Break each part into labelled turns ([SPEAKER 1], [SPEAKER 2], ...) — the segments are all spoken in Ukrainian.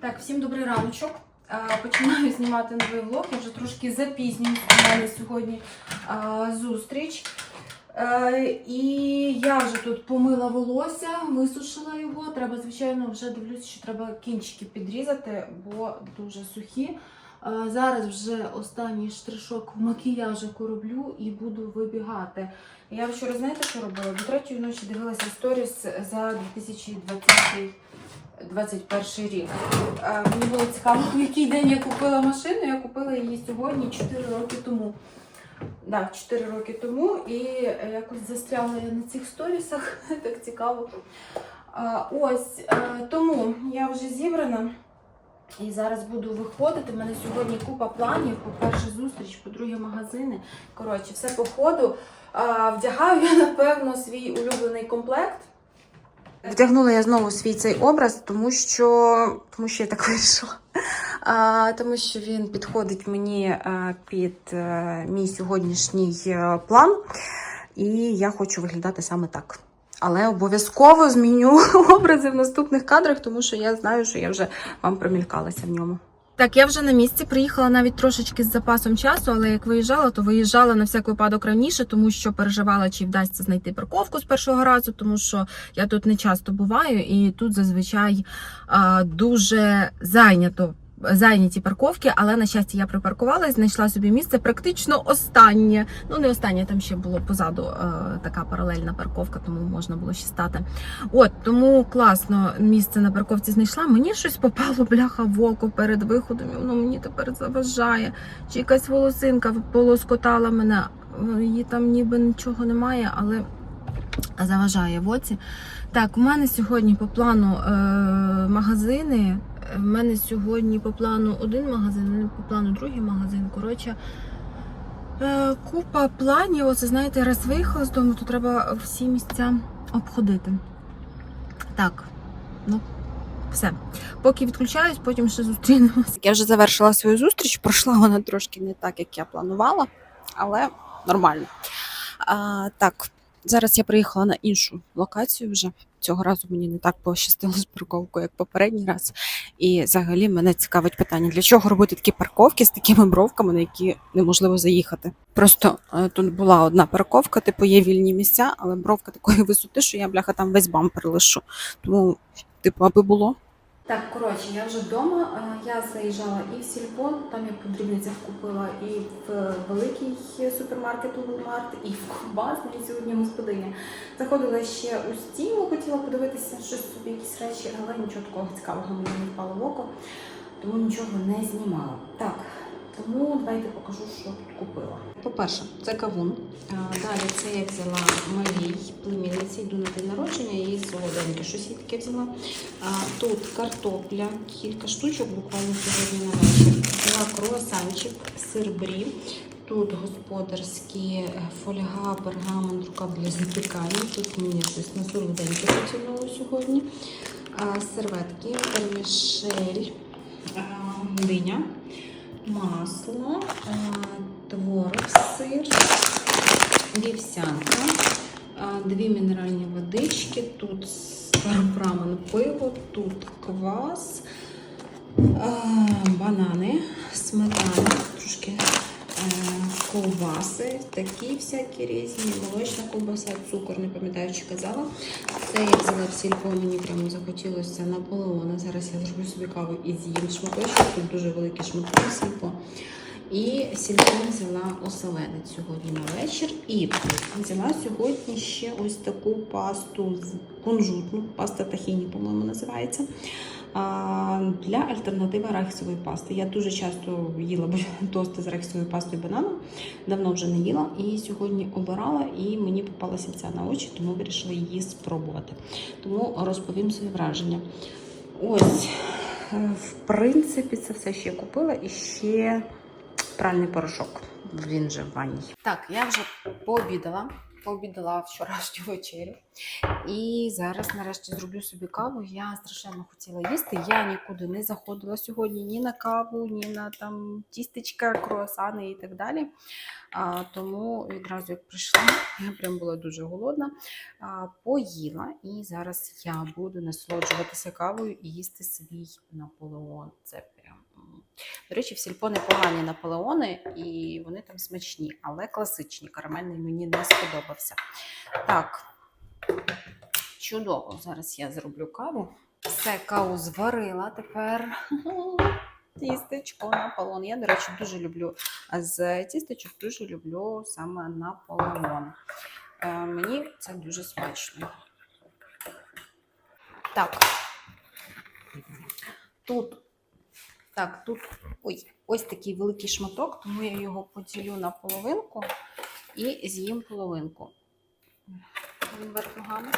[SPEAKER 1] Так, всім добрий раночок. Е, Починаю знімати новий влог. Я вже трошки запізнююсь. У мене сьогодні е, зустріч. Е, І я вже тут помила волосся, висушила його. Треба, звичайно, вже дивлюся, що треба кінчики підрізати, бо дуже сухі. Зараз вже останній штришок макіяжику роблю і буду вибігати. Я вчора, знаєте, що робила? До третьої ночі дивилася сторіс за 2020 21 рік. Е, Мені було цікаво, в який день я купила машину. Я купила її сьогодні 4 роки тому. Да, 4 роки тому і е, якось застряла я на цих сторісах. Так цікаво. Ось е, тому я вже зібрана. І зараз буду виходити. У мене сьогодні купа планів. По-перше, зустріч, по-друге, магазини. Коротше, все по ходу. Вдягаю я, напевно, свій улюблений комплект. Вдягнула я знову свій цей образ, тому що, тому що я так вирішила. А, тому що він підходить мені а, під е, мій сьогоднішній е, план. І я хочу виглядати саме так. Але обов'язково зміню образи в наступних кадрах, тому що я знаю, що я вже вам промількалася в ньому. Так, я вже на місці. Приїхала навіть трошечки з запасом часу, але як виїжджала, то виїжджала на всяк випадок раніше, тому що переживала, чи вдасться знайти парковку з першого разу, тому що я тут не часто буваю, і тут зазвичай а, дуже зайнято. Зайняті парковки, але на щастя я припаркувалась, знайшла собі місце практично останнє. Ну не останнє, там ще було позаду е, така паралельна парковка, тому можна було ще стати. От тому класно місце на парковці знайшла. Мені щось попало бляха в око перед виходом. Воно мені тепер заважає. Чи якась волосинка полоскотала мене. Її там ніби нічого немає, але заважає в оці. Так, у мене сьогодні по плану е, магазини. У мене сьогодні по плану один магазин, по плану другий магазин. Коротше, е, купа планів. Оце знаєте, раз виїхала з дому, то треба всі місця обходити. Так, ну, все. Поки відключаюсь, потім ще зустрінемось.
[SPEAKER 2] Я вже завершила свою зустріч. Пройшла вона трошки не так, як я планувала, але нормально. А, так, зараз я приїхала на іншу локацію вже. Цього разу мені не так пощастило з парковкою, як попередній раз. І взагалі мене цікавить питання, для чого робити такі парковки з такими бровками, на які неможливо заїхати. Просто е, тут була одна парковка, типу є вільні місця, але бровка такої висоти, що я бляха там весь бампер лишу. Тому, типу, аби було,
[SPEAKER 1] Так, коротше, я вже вдома. Е, Я заїжджала і в Сільпо, там я по дрібницях купила, і в великий супермаркет Walmart, і в Кубас, навіть сьогодні господиня. Заходила ще у стіму, хотіла подивитися щось собі, якісь речі, але нічого такого цікавого мені не впало в око, тому нічого не знімала. Так, тому давайте покажу, що тут купила. По-перше, це кавун. Далі це я взяла малій племінниці, йду на день народження, її солоденьке. Щось я таке взяла. Тут картопля, кілька штучок буквально сьогодні на вечір. Взяла круасанчик, сир брі. Тут господарські фольга, пергамент, рука для запікання. Тут мені щось на солоденьке потягнуло сьогодні. Серветки, вермішель, диня, масло, творог, сир, вівсянка, дві мінеральні водички, тут старопрамен пиво, тут квас, банани, сметана, трошки е, ковбаси, такі всякі різні, молочна ковбаса, цукор, не пам'ятаю, чи казала. Це я взяла в сільпо, мені прямо захотілося Наполеона. Зараз я зроблю собі каву і з'їм шматочок. Тут дуже великі шматки сільпо. І сільпо взяла оселедець сьогодні на вечір. І взяла сьогодні ще ось таку пасту з кунжутну, паста тахіні, по-моєму, називається. Для альтернативи арахісової пасти. Я дуже часто їла тости з арахісовою пастою бананом, давно вже не їла. І сьогодні обирала, і мені попалася ця на очі, тому вирішила її спробувати. Тому розповім свої враження. Ось, е, в принципі, це все, я купила, і ще пральний порошок. Він же в ванній. Так, я вже пообідала.
[SPEAKER 3] Пообідала вчорашню вечерю. І зараз нарешті зроблю собі каву. Я страшенно хотіла їсти. Я нікуди не заходила сьогодні ні на каву, ні на там тістечка, круасани і так далі. А, тому відразу як прийшла, я прям була дуже голодна. А, поїла, і зараз я буду насолоджуватися кавою і їсти свій Наполеон. Це. До речі, в сільпо непогані наполеони, і вони там смачні, але класичні. Карамельний мені не сподобався. Так, чудово. Зараз я зроблю каву. Все, каву зварила тепер. Тістечко Наполеон. Я, до речі, дуже люблю з тістечок, дуже люблю саме Наполеон. Е, мені це дуже смачно. Так. Тут. Так, тут ой, ось такий великий шматок, тому я його поділю на половинку і з'їм половинку. Він вверх ногами.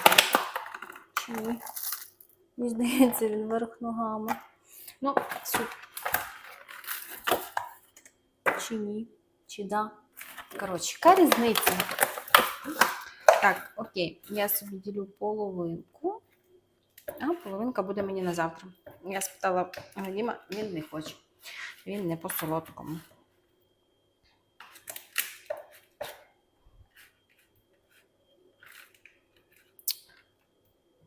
[SPEAKER 3] Чи ні? Мені здається, він вверх ногами. Ну, суп. Чи ні? Чи да? Коротше, яка різниця? Так, окей, я собі ділю половинку, а половинка буде мені на завтра. Я спитала Вадима, він не хоче. Він не по солодкому.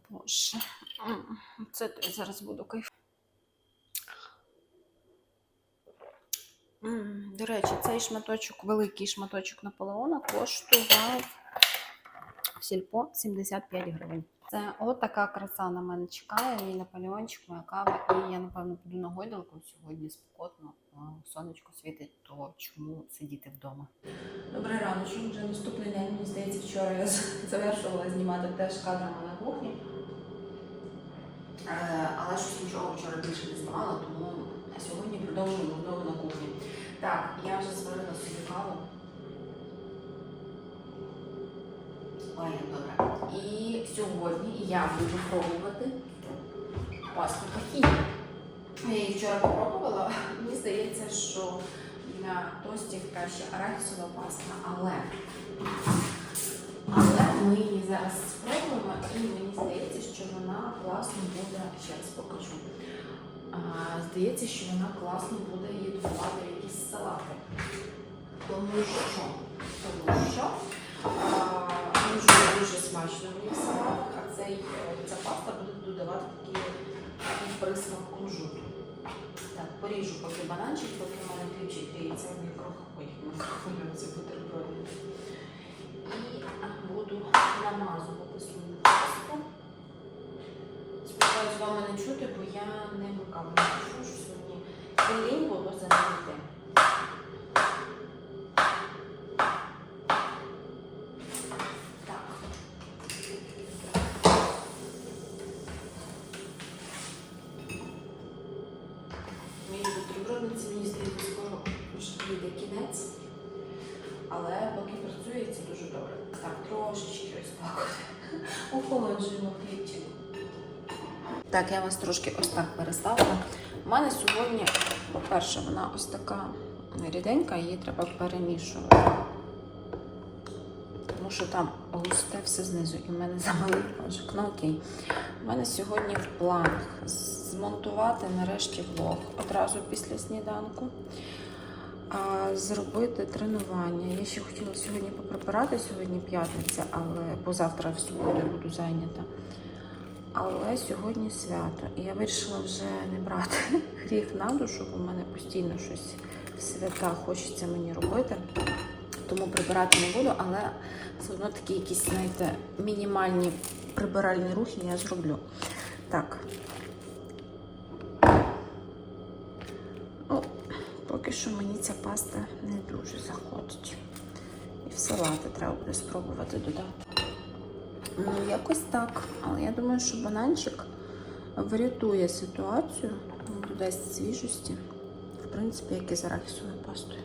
[SPEAKER 3] Боже, це то я зараз буду кайф. До речі, цей шматочок, великий шматочок Наполеона коштував в сільпо 75 гривень. Це от краса на мене чекає. Мій Наполеончик, моя кава. І я, напевно, піду на гойдалку сьогодні спекотно. а, Сонечко світить, то чому сидіти вдома?
[SPEAKER 1] Добрий раночок, вже наступний день, мені здається, вчора я завершувала знімати теж кадрами на кухні. Е, Але щось нічого вчора більше не знімала, тому сьогодні продовжуємо знову на кухні. Так, я вже зварила собі каву. Добре. І сьогодні я буду пробувати пасту тахіні. Я її вчора попробувала. Мені здається, що для тостів краще арахісова паста, але, але ми її зараз спробуємо і мені здається, що вона класно буде, ще раз покажу. А, здається, що вона класно буде її додавати якісь салати. Тому що, тому що а, смачно мені в салатах, а цей, е, ця паста буде додавати такий присмак кунжуту. Так, поріжу поки бананчик, поки в мене ключик гріється в. Мікрохвильовці бутерброди. І буду намазувати свою пасту. Сподіваюсь, вам мене чути, бо я не не пишу, що сьогодні лінь було замінити. Бутербродниці, мені здається, скоро вже вийде кінець. Але поки працює, це дуже добре. Так, трошечки ось так. Охолоджуємо хлібчик. Так, я вас трошки ось так переставила. У мене сьогодні, по-перше, вона ось така ріденька, її треба перемішувати. Тому що там густе все знизу, і в мене замалий ножик. Ну окей. У мене сьогодні в планах змонтувати нарешті влог одразу після сніданку. А, зробити тренування. Я ще хотіла сьогодні поприбирати, сьогодні п'ятниця, але бо завтра в суботу буду зайнята. Але сьогодні свято. І я вирішила вже не брати гріх на душу, бо в мене постійно щось свята хочеться мені робити. Тому прибирати не буду, але все одно такі якісь, знаєте, мінімальні прибиральні рухи я зроблю. Так. Ну, поки що мені ця паста не дуже заходить. І в салати треба буде спробувати додати. Ну, якось так. Але я думаю, що бананчик врятує ситуацію, він додасть свіжості, в принципі, як і з арахісовою пастою.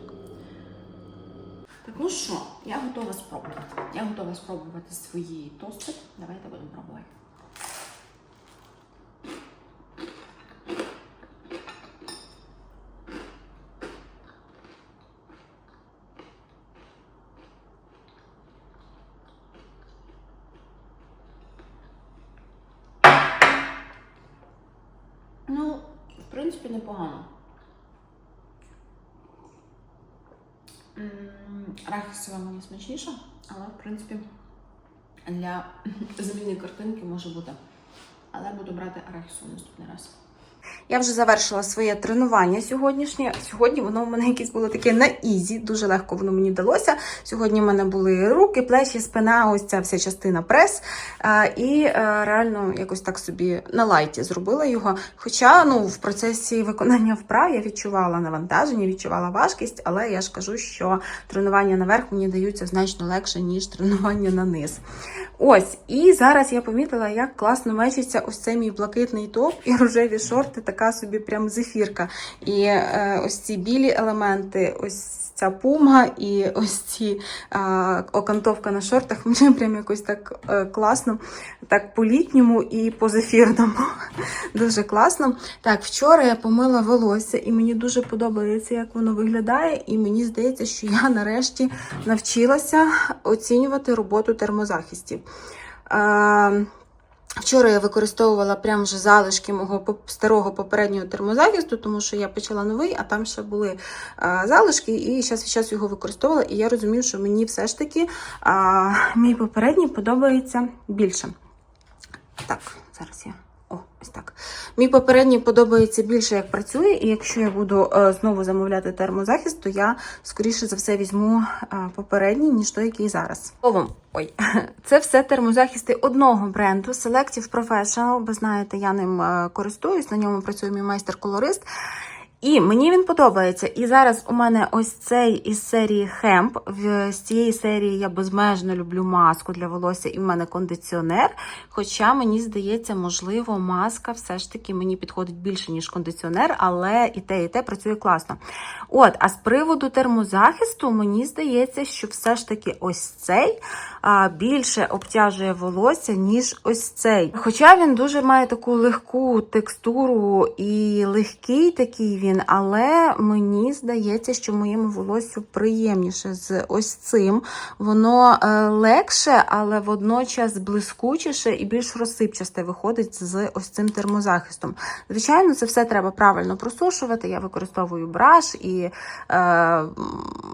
[SPEAKER 1] Так, ну що, я готова спробувати. Я готова спробувати свої тости. Давайте будемо пробувати. Принципі, непогано. Рахісова мені смачніша, але в принципі для заміни картинки може бути. Але буду брати арахісу наступний раз. Я вже завершила своє тренування сьогоднішнє. Сьогодні воно в мене якесь було таке на ізі, дуже легко воно мені далося. Сьогодні в мене були руки, плечі, спина, ось ця вся частина прес. І е, реально якось так собі на лайті зробила його. Хоча ну, в процесі виконання вправ я відчувала навантаження, відчувала важкість, але я ж кажу, що тренування наверх мені даються значно легше, ніж тренування на низ. Ось, і зараз я помітила, як класно мечиться ось цей мій блакитний топ і рожеві шорти, така собі прям зефірка. І е, ось ці білі елементи, ось ця пума і ось ці е, окантовка на шортах, мені прям якось так е, класно, так по-літньому і по-зефірному. Дуже класно. Так, вчора я помила волосся, і мені дуже подобається, як воно виглядає. І мені здається, що я нарешті навчилася оцінювати роботу термозахистів. Е, Вчора я використовувала прям вже залишки мого старого попереднього термозахисту, тому що я почала новий, а там ще були а, залишки, і час від часу його використовувала. І я розумію, що мені все ж таки а, мій попередній подобається більше. Так, зараз я. О, ось так. Мій попередній подобається більше, як працює, і якщо я буду е, знову замовляти термозахист, то я скоріше за все візьму е, попередній, ніж той, який зараз. Словом, ой, це все термозахисти одного бренду Selective Professional. Ви знаєте, я ним е, користуюсь, на ньому працює мій майстер-колорист. І мені він подобається. І зараз у мене ось цей із серії. В- З цієї серії я безмежно люблю маску для волосся, і в мене кондиціонер. Хоча мені здається, можливо, маска все ж таки мені підходить більше, ніж кондиціонер, але і те, і те працює класно. От, а з приводу термозахисту, мені здається, що все ж таки ось цей більше обтяжує волосся, ніж ось цей. Хоча він дуже має таку легку текстуру і легкий такий він, але мені здається, що моєму волоссю приємніше з ось цим. Воно е, легше, але водночас блискучіше і більш розсипчасте виходить з ось цим термозахистом. Звичайно, це все треба правильно просушувати. Я використовую браш і е,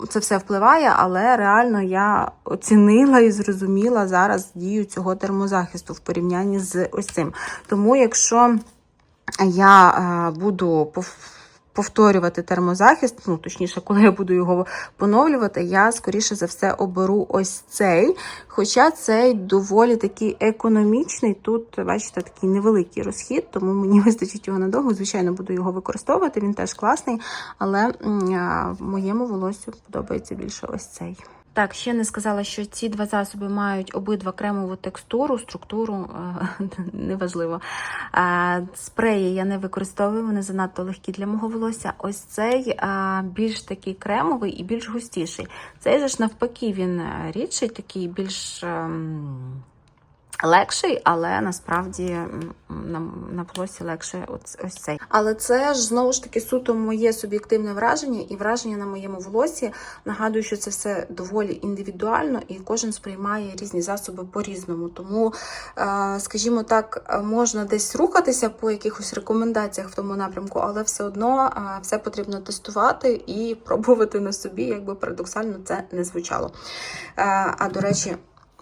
[SPEAKER 1] це все впливає, але реально я оцінила і зрозуміла зараз дію цього термозахисту в порівнянні з ось цим. Тому, якщо я е, буду повторювати термозахист, ну точніше, коли я буду його поновлювати, я скоріше за все оберу ось цей. Хоча цей доволі такий економічний. Тут, бачите, такий невеликий розхід, тому мені вистачить його надовго. Звичайно, буду його використовувати, він теж класний, але моєму волосю подобається більше ось цей. Так, ще не сказала, що ці два засоби мають обидва кремову текстуру, структуру, е, неважливо. Е, Спреї я не використовую, вони занадто легкі для мого волосся. Ось цей е, більш такий кремовий і більш густіший. Цей же ж навпаки, він рідший, такий більш. Легший, але насправді на, на волосі легше ось, цей. Але це ж знову ж таки суто моє суб'єктивне враження і враження на моєму волосі. Нагадую, що це все доволі індивідуально, і кожен сприймає різні засоби по-різному. Тому, е, скажімо так, можна десь рухатися по якихось рекомендаціях в тому напрямку, але все одно е, все потрібно тестувати і пробувати на собі, якби парадоксально це не звучало. Е, А до речі,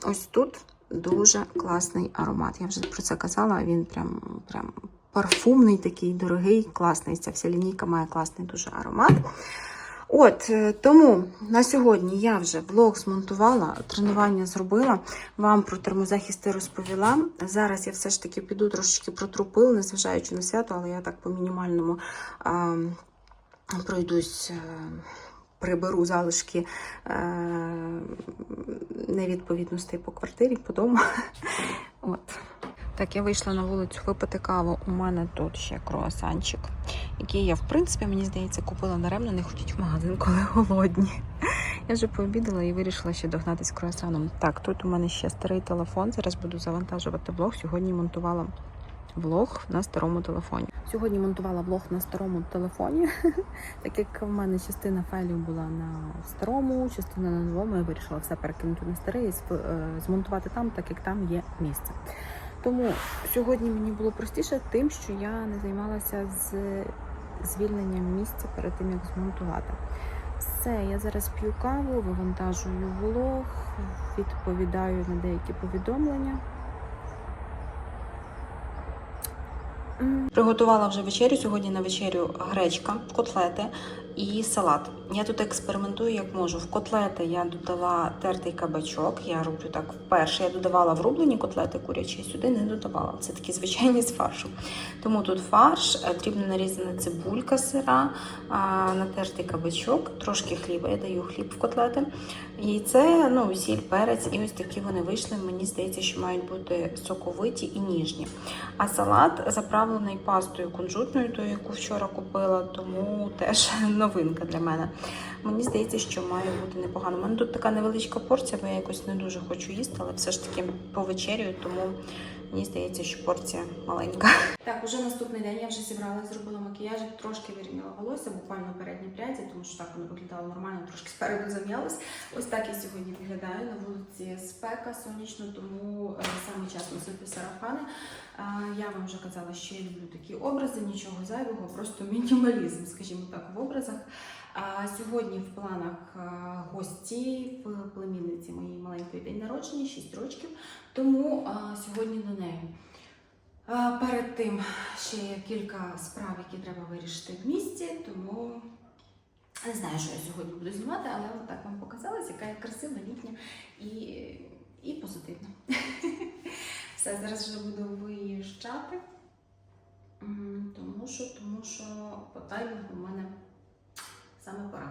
[SPEAKER 1] ось тут. Дуже класний аромат. Я вже про це казала. Він прям, прям парфумний, такий дорогий, класний. Ця вся лінійка має класний дуже аромат. От е, тому на сьогодні я вже влог змонтувала, тренування зробила, вам про термозахисти розповіла. Зараз я все ж таки піду трошечки протру пил, незважаючи на свято, але я так по мінімальному а, пройдусь. е, Приберу залишки е, невідповідностей по квартирі, по дому. От. Так, я вийшла на вулицю випити каву. У мене тут ще круасанчик, який я, в принципі, мені здається, купила даремно, не ходіть в магазин, коли голодні. Я вже пообідала і вирішила ще догнатись круасаном. Так, тут у мене ще старий телефон. Зараз буду завантажувати влог. Сьогодні монтувала влог на старому телефоні. Сьогодні монтувала влог на старому телефоні, так як в мене частина файлів була на старому, частина на новому. Я вирішила все перекинути на старий і е, змонтувати там, так як там є місце. Тому сьогодні мені було простіше тим, що я не займалася з звільненням місця перед тим, як змонтувати. Все, я зараз п'ю каву, вивантажую влог, відповідаю на деякі повідомлення. М, Приготувала вже вечерю. Сьогодні на вечерю гречка, котлети і салат. Я тут експериментую як можу. В котлети я додала тертий кабачок. Я роблю так вперше. Я додавала в рублені котлети курячі, сюди не додавала. Це такі звичайні з фаршу. Тому тут фарш, е, дрібно нарізана цибулька сира, натертий кабачок, трошки хліба. Я даю хліб в котлети. Яйце, ну, сіль, перець, і ось такі вони вийшли. Мені здається, що мають бути соковиті і ніжні. А салат заправлений пастою кунжутною, тою, яку вчора купила, тому теж новинка для мене. Мені здається, що має бути непогано. У мене тут така невеличка порція, бо я якось не дуже хочу їсти, але все ж таки повечерюю, тому мені здається, що порція маленька. Так, уже наступний день я вже зібрала, зробила макіяжик, трошки вирівняла волосся, буквально передні пряді, тому що так воно виглядало нормально, трошки спереду зам'ялось. Ось так я сьогодні виглядаю. На вулиці спека сонячно, тому е, саме час носити сарафани. Я вам вже казала, що я люблю такі образи, нічого зайвого, просто мінімалізм, скажімо так, в образах. Сьогодні в планах а, гості в племінниці моєї маленької день народження, 6 років, тому сьогодні на неї. Перед тим ще є кілька справ, які треба вирішити в місті, тому не знаю, що я сьогодні буду знімати, але от так вам показалось, яка я красива, літня і, і позитивна. Все, зараз вже буду виїжджати, тому що, тому що по таймінгу в мене саме пора.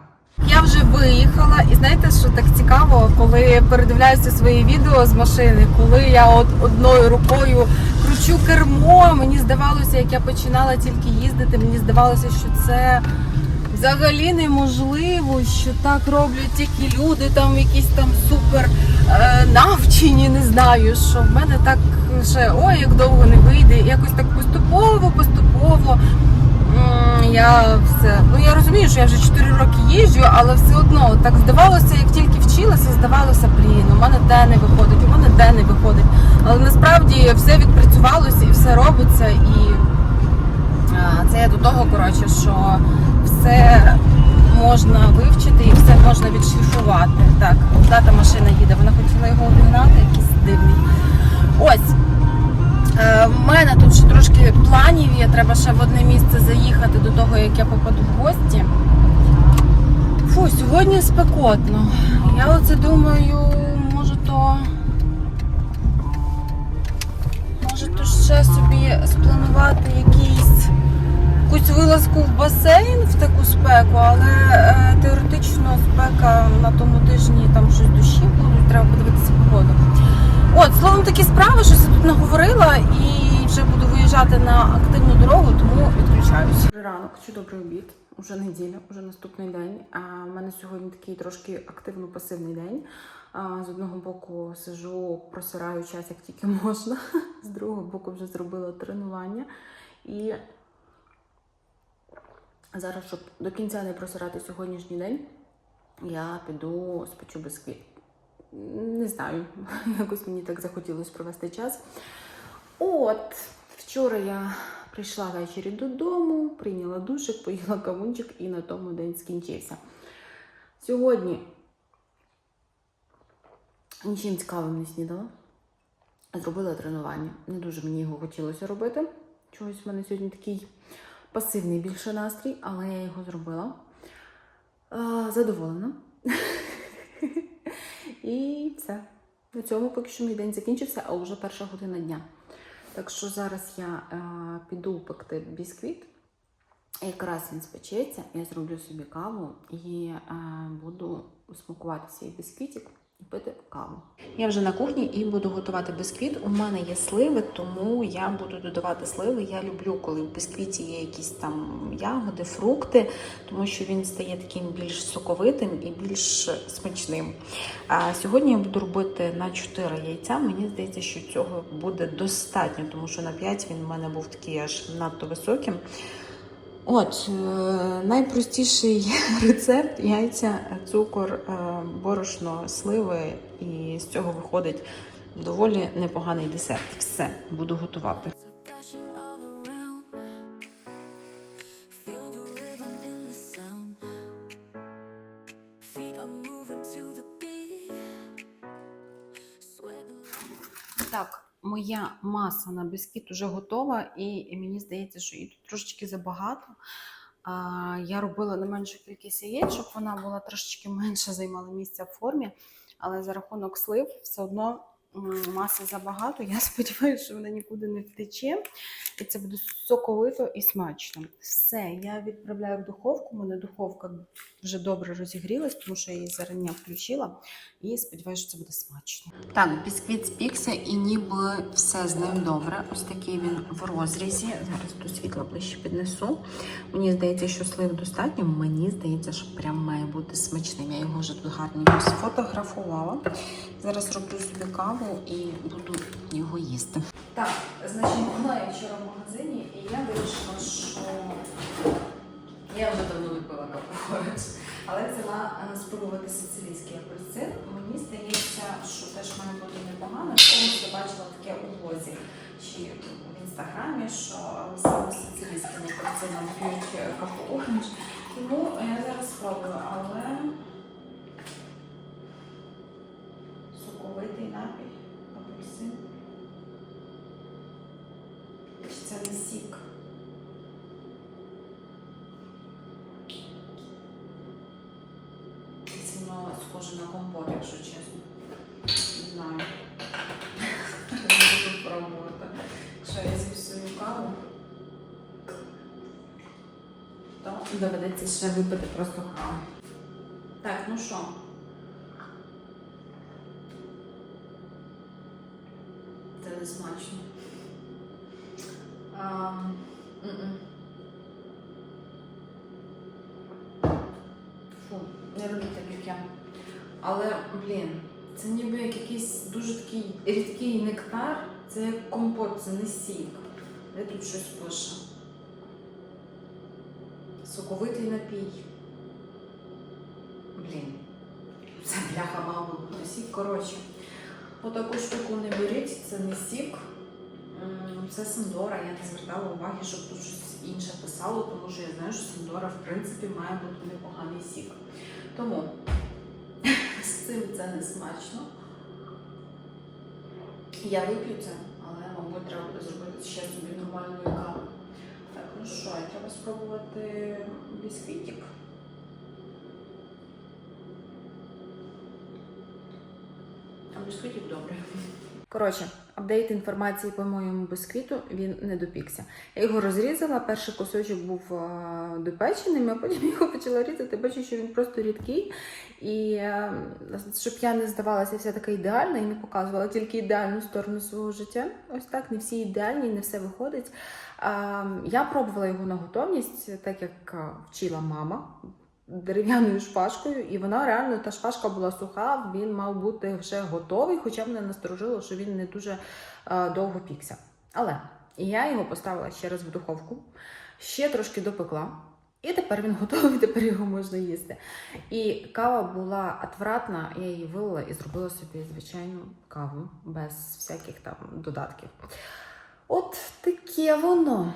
[SPEAKER 1] Я вже виїхала, і знаєте, що так цікаво, коли передивляюся свої відео з машини, коли я от одною рукою кручу кермо, мені здавалося, як я починала тільки їздити, мені здавалося, що це взагалі неможливо, що так роблять тільки люди, там якісь там супер е, навчені, не знаю, що в мене так ще ой, як довго не вийде. Якось так поступово, поступово. Я все. Ну я розумію, що я вже 4 роки їжджу, але все одно так здавалося, як тільки вчилася, здавалося, блін, у мене де не виходить, у мене де не виходить. Але насправді все відпрацювалося і все робиться. І це я до того, коротше, що все можна вивчити і все можна відшліфувати. Так, тата машина їде, вона хотіла його обігнати, якийсь дивний. Ось. Е, В мене тут ще трошки планів є, треба ще в одне місце заїхати до того, як я попаду в гості. Фу, сьогодні спекотно. Я оце думаю, може то. Може то ще собі спланувати якийсь якусь вилазку в басейн в таку спеку, але е, теоретично спека на тому тижні там щось дощі будуть, треба подивитися погоду. От, словом, такі справи, щось я тут наговорила і вже буду виїжджати на активну дорогу, тому відключаюся. Ранок чи добрий обід, уже неділя, уже наступний день. А в мене сьогодні такий трошки активно-пасивний день. З одного боку сижу, просираю час як тільки можна, з другого боку вже зробила тренування. І зараз, щоб до кінця не просирати сьогоднішній день, я піду спечу бісквіт. Не знаю, якось мені так захотілося провести час. От, вчора я прийшла ввечері додому, прийняла душик, поїла кавунчик і на тому день скінчився. Сьогодні нічим цікавим не снідала. Зробила тренування. Не дуже мені його хотілося робити. Чогось в мене сьогодні такий пасивний більше настрій, але я його зробила. Задоволена. І все. На цьому поки що мій день закінчився, а вже перша година дня. Так що зараз я е, піду пекти бісквіт. Якраз він спечеться, я зроблю собі каву і е, буду смакувати свій бісквітик пити каву. Я вже на кухні і буду готувати бісквіт. У мене є сливи, тому я буду додавати сливи. Я люблю, коли в бісквіті є якісь там ягоди, фрукти, тому що він стає таким більш соковитим і більш смачним. А сьогодні я буду робити на 4 яйця. Мені здається, що цього буде достатньо, тому що на 5 він в мене був такий аж надто високим. От, е, найпростіший рецепт яйця, цукор, е, борошно, сливи, і з цього виходить доволі непоганий десерт. Все, буду готувати.
[SPEAKER 4] Так, моя маса на біскіт уже готова, і мені здається, що її тут трошечки забагато. Я робила не меншу кількість яєць, щоб вона була трошечки менше займала місця в формі, але за рахунок слив все одно маси забагато. Я сподіваюся, що вона нікуди не втече. І це буде соковито і смачно. Все, я відправляю в духовку. У мене духовка вже добре розігрілась, тому що я її зарання включила. І сподіваюся, що це буде смачно. Так, бісквіт спікся і ніби все з ним добре. Ось такий він в розрізі. Зараз до світла ближче піднесу. Мені здається, що слив достатньо. Мені здається, що прям має бути смачним. Я його вже тут гарненько сфотографувала. Зараз роблю собі каву і буду його їсти.
[SPEAKER 1] Так, значить, була я вчора в магазині, і я вирішила, що я вже давно не пила каву, але взяла е, спробувати сицилійський апельсин. Мені здається, що теж має бути непогано. Колись я бачила таке у блозі чи в інстаграмі, що саме сицилійським апельсином п'ють е, оранж. Тому я зараз спробую, але соковитий напій, апельсин. Чи це не сік? Сильно схоже на компот, якщо чесно. Не знаю. Не буду пробувати. Якщо я каву, то доведеться ще випити просто каву. Так, ну що? Не смачно. А. Фу, не робіть так, як я. Але, блін, це ніби як якийсь дуже такий рідкий нектар. Це як компот, це не сік. Де тут щось пише? Соковитий напій. Блін. Це бляха, не сік. Коротше, отаку штуку не беріть, це не сік. Це Сандора, я не звертала уваги, щоб тут щось інше писало, тому що я знаю, що Сандора, в принципі, має бути непоганий сік. Тому з цим це не смачно. Я вип'ю це, але, мабуть, треба буде зробити ще собі нормальну каву. Так, ну що, треба спробувати бісквітик. А добре. Коротше, апдейт інформації по моєму бісквіту він не допікся. Я його розрізала, перший кусочок був а, допеченим, а потім його почала різати. Бачу, що він просто рідкий. І е, щоб я не здавалася вся така ідеальна і не показувала тільки ідеальну сторону свого життя. Ось так, не всі ідеальні, не все виходить. А, я пробувала його на готовність, так як вчила мама. Дерев'яною шпажкою, і вона реально та шпажка була суха, він мав бути вже готовий, хоча мене насторожило, що він не дуже е, довго пікся. Але я його поставила ще раз в духовку, ще трошки допекла, і тепер він готовий, тепер його можна їсти. І кава була отвратна, я її вилила і зробила собі звичайну каву без всяких там додатків. От таке воно.